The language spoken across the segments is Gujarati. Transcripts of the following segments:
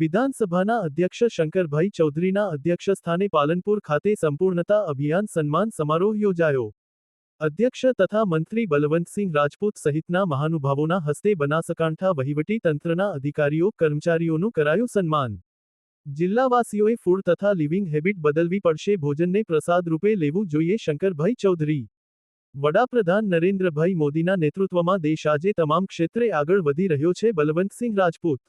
વિધાનસભાના અધ્યક્ષ શંકરભાઈ ચૌધરીના અધ્યક્ષસ્થાને પાલનપુર ખાતે સંપૂર્ણતા અભિયાન સન્માન સમારોહ યોજાયો. અધ્યક્ષ તથા મંત્રી બલવંતસિંહ રાજપૂત સહિતના મહાનુભાવોના હસ્તે બનાસકાંઠા વહીવટી તંત્રના અધિકારીઓ, કર્મચારીઓનું કરાયું સન્માન. જિલ્લાવાસીઓએ ફૂડ તથા લિવિંગ હેબિટ બદલવી પડશે, ભોજનને પ્રસાદ રૂપે લેવું જોઈએ શંકરભાઈ ચૌધરી. વડાપ્રધાન નરેન્દ્રભાઈ મોદીના નેતૃત્વમાં દેશ આજે તમામ ક્ષેત્રે આગળ વધી રહ્યો છે, બલવંતસિંહ રાજપૂત.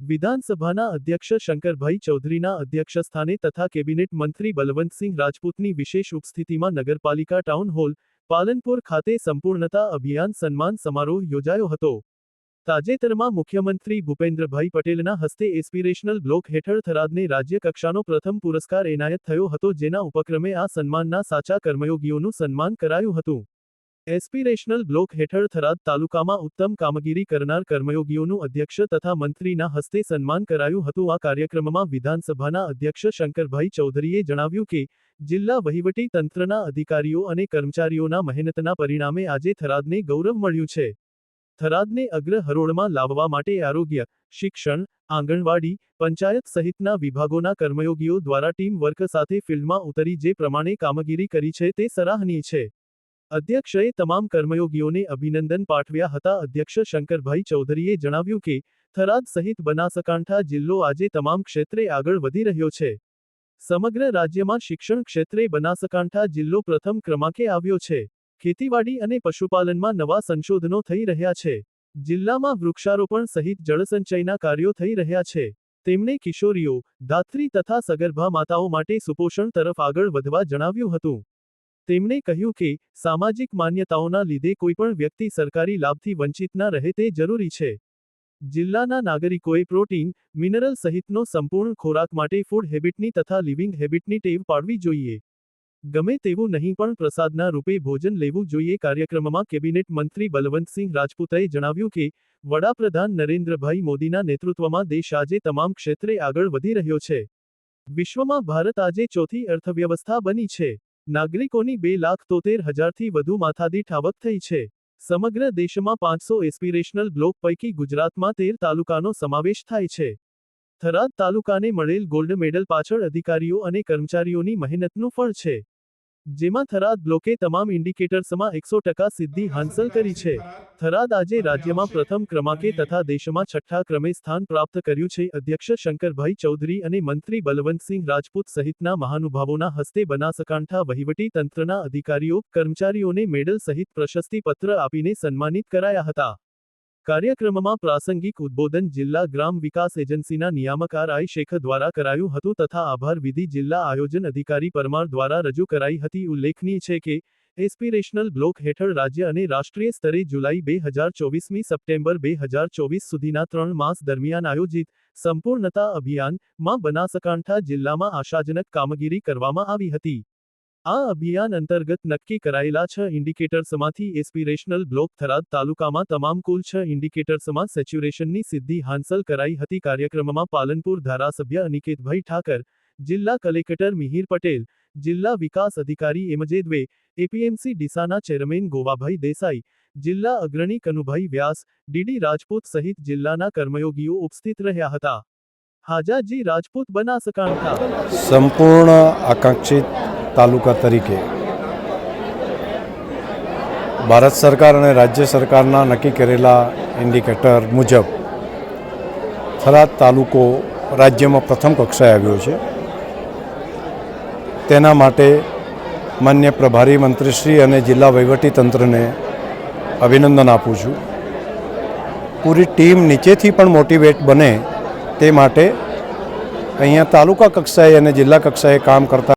વિધાનસભાના અધ્યક્ષ શંકરભાઈ ચૌધરીના અધ્યક્ષસ્થાને તથા કેબિનેટ મંત્રી બલવંતસિંહ રાજપૂતની વિશેષ ઉપસ્થિતિમાં નગરપાલિકા ટાઉન હોલ, પાલનપુર ખાતે સંપૂર્ણતા અભિયાન સન્માન સમારોહ યોજાયો હતો. તાજેતરમાં મુખ્યમંત્રી ભૂપેન્દ્રભાઈ પટેલના હસ્તે એસ્પિરેશનલ બ્લોક હેઠળ થરાદને રાજ્યકક્ષાનો પ્રથમ પુરસ્કાર એનાયત થયો હતો, જેના ઉપક્રમે આ સન્માનના સાચા કર્મયોગીઓનું સન્માન કરાયું હતું. એસ્પિરેશનલ બ્લોક હેઠળ થરાદ તાલુકામાં ઉત્તમ કામગીરી કરનાર કર્મયોગીઓનું અધ્યક્ષ તથા મંત્રીના હસ્તે સન્માન કરાયું હતું. આ કાર્યક્રમમાં વિધાનસભાના અધ્યક્ષ શંકરભાઈ ચૌધરીએ જણાવ્યું કે, જિલ્લા વહીવટી તંત્રના અધિકારીઓ અને કર્મચારીઓના મહેનતના પરિણામે આજે થરાદને ગૌરવ મળ્યું છે. થરાદને અગ્ર હરોળમાં લાવવા માટે આરોગ્ય, શિક્ષણ, આંગણવાડી, પંચાયત સહિતના વિભાગોના કર્મયોગીઓ દ્વારા ટીમ વર્ક સાથે ફિલ્ડમાં ઉતરી જે પ્રમાણે કામગીરી કરી છે તે સરાહનીય છે. અધ્યક્ષએ તમામ કર્મયોગીઓને અભિનંદન પાઠવ્યા હતા. અધ્યક્ષ શંકરભાઈ ચૌધરીએ જણાવ્યું કે, થરાદ સહિત બનાસકાંઠા જિલ્લો આજે તમામ ક્ષેત્રે આગળ વધી રહ્યો છે. સમગ્ર રાજ્યમાં શિક્ષણ ક્ષેત્રે બનાસકાંઠા જિલ્લો પ્રથમ ક્રમાંકે આવ્યો છે. ખેતીવાડી અને પશુપાલનમાં નવા સંશોધનો થઈ રહ્યા છે. જિલ્લામાં વૃક્ષારોપણ સહિત જળસંચયના કાર્યો થઈ રહ્યા છે. તેમણે કિશોરીઓ, ધાત્રી તથા સગર્ભા માતાઓ માટે સુપોષણ તરફ આગળ વધવા જણાવ્યું હતું. તેમણે કહ્યું કે, સામાજિક માન્યતાઓના લીધે કોઈપણ વ્યક્તિ સરકારી લાભથી વંચિત ના રહે તે જરૂરી છે. જિલ્લાના નાગરિકોએ પ્રોટીન, મિનરલ સહિતનો સંપૂર્ણ ખોરાક માટે ફૂડ હેબિટની તથા લિવિંગ હેબિટની ટેવ પાડવી જોઈએ. ગમે તેવું નહીં પણ પ્રસાદના રૂપે ભોજન લેવું જોઈએ કાર્યક્રમમાં કેબિનેટ મંત્રી બલવંતસિંહ રાજપૂતએ જણાવ્યું કે, વડાપ્રધાન નરેન્દ્રભાઈ મોદીના નેતૃત્વમાં દેશ આજે તમામ ક્ષેત્રે આગળ વધી રહ્યો છે. વિશ્વમાં ભારત આજે ચોથી અર્થવ્યવસ્થા બની છે. નાગરિકોની બે લાખ તોતેર હજારથી વધુ માથાદીઠ આવક થઈ છે. સમગ્ર દેશમાં પાંચસો એસ્પિરેશનલ બ્લોક પૈકી ગુજરાતમાં તેર તાલુકાનો સમાવેશ થાય છે. થરાદ તાલુકાને મળેલ ગોલ્ડ મેડલ પાછળ અધિકારીઓ અને કર્મચારીઓની મહેનતનું ફળ છે. જેમાં થરાદ બ્લોકે તમામ ઇન્ડિકેટર્સમાં એકસો ટકા સિદ્ધિ હાંસલ કરી છે. થરાદ આજે રાજ્યમાં પ્રથમ ક્રમાંકે તથા દેશમાં છઠ્ઠા ક્રમે સ્થાન પ્રાપ્ત કર્યું છે. અધ્યક્ષ શંકરભાઈ ચૌધરી અને મંત્રી બલવંતસિંહ રાજપૂત સહિતના મહાનુભાવોના હસ્તે બનાસકાંઠા વહીવટી તંત્રના અધિકારીઓ, કર્મચારીઓને મેડલ સહિત પ્રશસ્તિપત્ર આપીને સન્માનિત કરાયા હતા. કાર્યક્રમમાં પ્રાસંગિક ઉદ્બોધન જિલ્લા ગ્રામ વિકાસ એજન્સીના નિયામક આર આઈ શેખ દ્વારા કરાયું હતું તથા આભાર વિધિ જિલ્લા આયોજન અધિકારી પરમાર દ્વારા રજૂ કરાઈ હતી. ઉલ્લેખનીય છે કે એસ્પિરેશનલ બ્લોક હેઠળ રાજ્ય અને રાષ્ટ્રીય સ્તરે જુલાઈ બે હજાર ચોવીસમી સપ્ટેમ્બર બે હજાર ચોવીસ સુધીના ત્રણ માસ દરમિયાન આયોજિત સંપૂર્ણતા અભિયાનમાં બનાસકાંઠા જિલ્લામાં આશાજનક કામગીરી કરવામાં આવી હતી. આ અભિયાન અંતર્ગત નક્કી કરાયેલા છ ઇન્ડિકેટર્સમાંથી એસ્પિરેશનલ બ્લોક થરાદ તાલુકામાં તમામ કુલ છ ઇન્ડિકેટર્સમાં સેચ્યુરેશનની સિદ્ધિ હાંસલ કરાઈ હતી. કાર્યક્રમમાં પાલનપુર ધારાસભ્ય અનિકેતભાઈ ઠાકર, જિલ્લા કલેક્ટર મિહિર પટેલ જિલ્લા વિકાસ અધિકારી એમજે દ્વે, એપીએમસી ડીસાના ચેરમેન ગોવાભાઈ દેસાઈ, જિલ્લા અગ્રણી કનુભાઈ વ્યાસ, ડીડી રાજપૂત સહિત જિલ્લાના કર્મયોગીઓ ઉપસ્થિત રહ્યા હતા. હાજાજી રાજપૂત બનાસકાંઠા સંપૂર્ણ આકાંક્ષિત તાલુકા તરીકે ભારત સરકાર અને રાજ્ય સરકારના નક્કી કરેલા ઇન્ડિકેટર મુજબ થરાદ તાલુકો રાજ્યમાં પ્રથમ કક્ષાએ આવ્યો છે. તેના માટે માન્ય પ્રભારી મંત્રીશ્રી અને જિલ્લા વહીવટીતંત્રને અભિનંદન આપું છું. પૂરી ટીમ નીચેથી પણ મોટિવેટ બને તે માટે અહીંયા તાલુકા કક્ષાએ અને જિલ્લા કક્ષાએ કામ કરતા